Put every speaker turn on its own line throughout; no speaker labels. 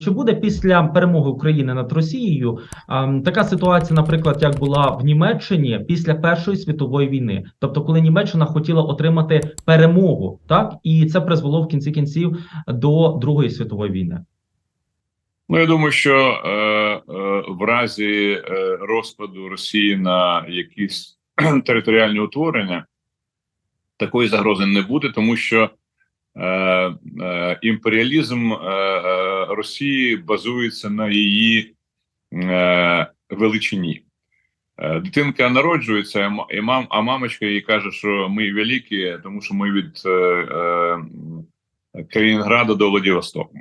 Чи буде після перемоги України над Росією ем, така ситуація, наприклад, як була в Німеччині після Першої світової війни, тобто, коли Німеччина хотіла отримати перемогу, так і це призвело в кінці кінців до Другої світової війни?
Ну, я думаю, що е, е, в разі е, розпаду Росії на якісь територіальні утворення такої загрози не буде, тому що е, е, імперіалізм е, Росії базується на її е, величині. Е, Дитинка народжується, і мам, а мамочка їй каже, що ми великі, тому що ми від е, е, до Владивостоку.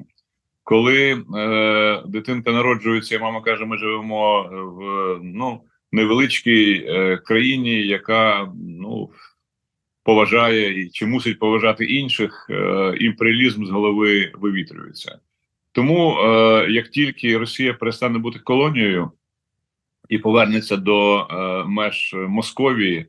Коли е, дитинка народжується, і мама каже, ми живемо в ну, невеличкій е, країні, яка ну, поважає чи мусить поважати інших, е, імперіалізм з голови вивітрюється. Тому е, як тільки Росія перестане бути колонією і повернеться до е, меж Московії,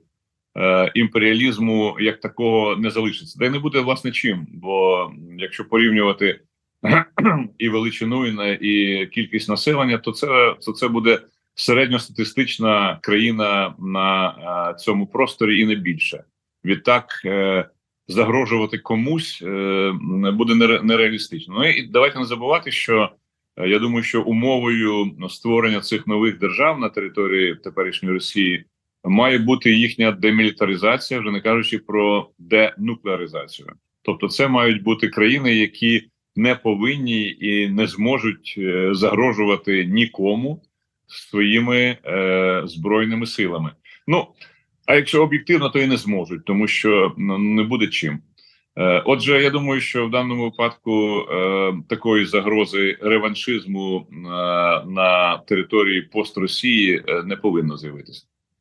е, імперіалізму як такого не залишиться. Та й не буде власне чим. Бо якщо порівнювати і величину, і, кількість населення, то це, то це буде середньостатистична країна на е, цьому просторі і не більше. Відтак е, загрожувати комусь е, буде нере- нереалістично. Ну і давайте не забувати, що е, я думаю, що умовою створення цих нових держав на території теперішньої Росії має бути їхня демілітаризація, вже не кажучи про денуклеаризацію. Тобто, це мають бути країни, які не повинні і не зможуть е, загрожувати нікому своїми е, збройними силами. Ну а якщо об'єктивно, то і не зможуть, тому що ну, не буде чим. Е, Отже, я думаю, що в даному випадку е, такої загрози реваншизму е, на території пост Росії не повинно з'явитися.